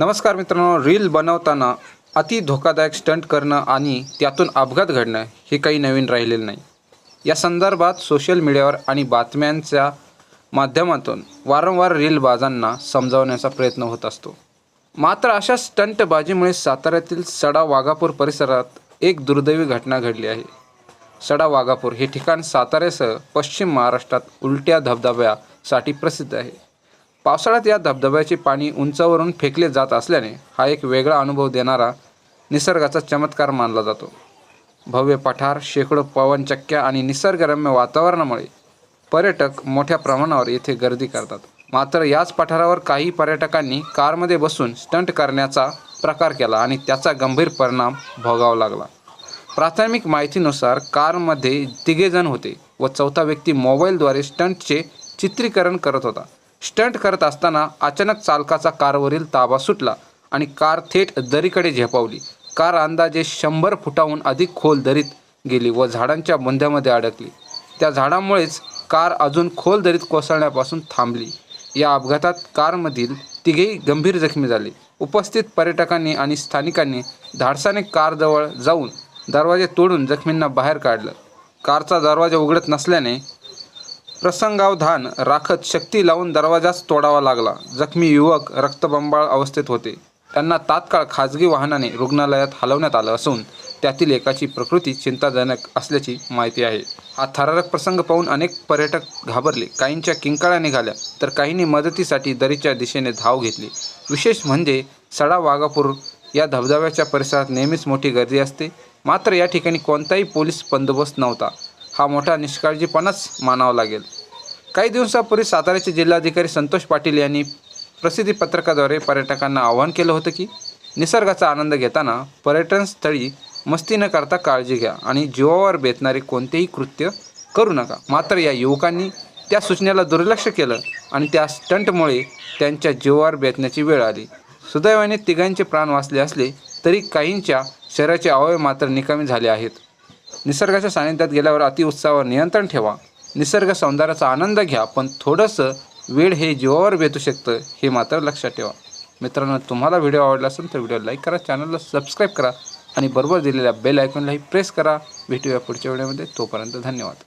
नमस्कार मित्रांनो रील बनवताना अति धोकादायक स्टंट करणं आणि त्यातून अपघात घडणं हे काही नवीन राहिलेलं नाही. या संदर्भात सोशल मीडियावर आणि बातम्यांच्या माध्यमातून वारंवार रीलबाजांना समजावण्याचा प्रयत्न होत असतो. मात्र अशा स्टंटबाजीमुळे साताऱ्यातील सडा वाघापूर परिसरात एक दुर्दैवी घटना घडली आहे. सडा वाघापूर हे ठिकाण साताऱ्यासह पश्चिम महाराष्ट्रात उलट्या धबधब्यासाठी प्रसिद्ध आहे. पावसाळ्यात या धबधब्याचे पाणी उंचावरून फेकले जात असल्याने हा एक वेगळा अनुभव देणारा निसर्गाचा चमत्कार मानला जातो. भव्य पठार शेकडो पवनचक्क्या आणि निसर्गरम्य वातावरणामुळे पर्यटक मोठ्या प्रमाणावर येथे गर्दी करतात. मात्र याच पठारावर काही पर्यटकांनी कारमध्ये बसून स्टंट करण्याचा प्रकार केला आणि त्याचा गंभीर परिणाम भोगावा लागला. प्राथमिक माहितीनुसार कारमध्ये तिघेजण होते व चौथा व्यक्ती मोबाईलद्वारे स्टंटचे चित्रीकरण करत होता. स्टंट करत असताना अचानक चालकाचा कारवरील ताबा सुटला आणि कार थेट दरीकडे झेपावली. कार अंदाजे शंभर फुटाहून अधिक खोल दरीत गेली व झाडांच्या बंध्यामध्ये अडकली. त्या झाडामुळेच कार अजून खोल दरीत कोसळण्यापासून थांबली. या अपघातात कारमधील तिघेही गंभीर जखमी झाले. उपस्थित पर्यटकांनी आणि स्थानिकांनी धाडसाने कारजवळ जाऊन दरवाजे तोडून जखमींना बाहेर काढलं. कारचा दरवाजा उघडत नसल्याने प्रसंगावधान राखत शक्ती लावून दरवाजाच तोडावा लागला. जखमी युवक रक्तबंबाळ अवस्थेत होते. त्यांना तात्काळ खाजगी वाहनाने रुग्णालयात हलवण्यात आलं असून त्यातील एकाची प्रकृती चिंताजनक असल्याची माहिती आहे. हा थरारक प्रसंग पाहून अनेक पर्यटक घाबरले. काहींच्या किंकाळ्या निघाल्या तर काहींनी मदतीसाठी दरीच्या दिशेने धाव घेतली. विशेष म्हणजे सडा वाघापूर या धबधब्याच्या परिसरात नेहमीच मोठी गर्दी असते. मात्र या ठिकाणी कोणताही पोलीस बंदोबस्त नव्हता. हा मोठा निष्काळजीपणाच मानावा लागेल. काही दिवसापूर्वी साताऱ्याचे जिल्हाधिकारी संतोष पाटील यांनी प्रसिद्धी पत्रकाद्वारे पर्यटकांना आवाहन केलं होतं की निसर्गाचा आनंद घेताना पर्यटनस्थळी मस्ती न करता काळजी घ्या आणि जीवावर बेतणारे कोणतेही कृत्य करू नका. मात्र या युवकांनी त्या सूचनेला दुर्लक्ष केलं आणि त्या स्टंटमुळे त्यांच्या जीवावर बेतण्याची वेळ आली. सुदैवाने तिघांचे प्राण वाचले असले तरी काहींच्या शरीराचे अवयव मात्र निकामी झाले आहेत. निसर्गाच्या सानिध्यात गेल्यावर अतिउत्साहावर नियंत्रण ठेवा. निसर्ग सौंदर्याचा आनंद घ्या पण थोडंसं वेळ हे जीवावर बेतू शकतं हे मात्र लक्षात ठेवा. मित्रांनो तुम्हाला व्हिडिओ आवडला असेल तर व्हिडिओ लाईक करा चॅनलला सबस्क्राईब करा आणि बरोबर दिलेल्या बेल आयकॉनलाही प्रेस करा. भेटूया पुढच्या व्हिडिओमध्ये. तोपर्यंत धन्यवाद.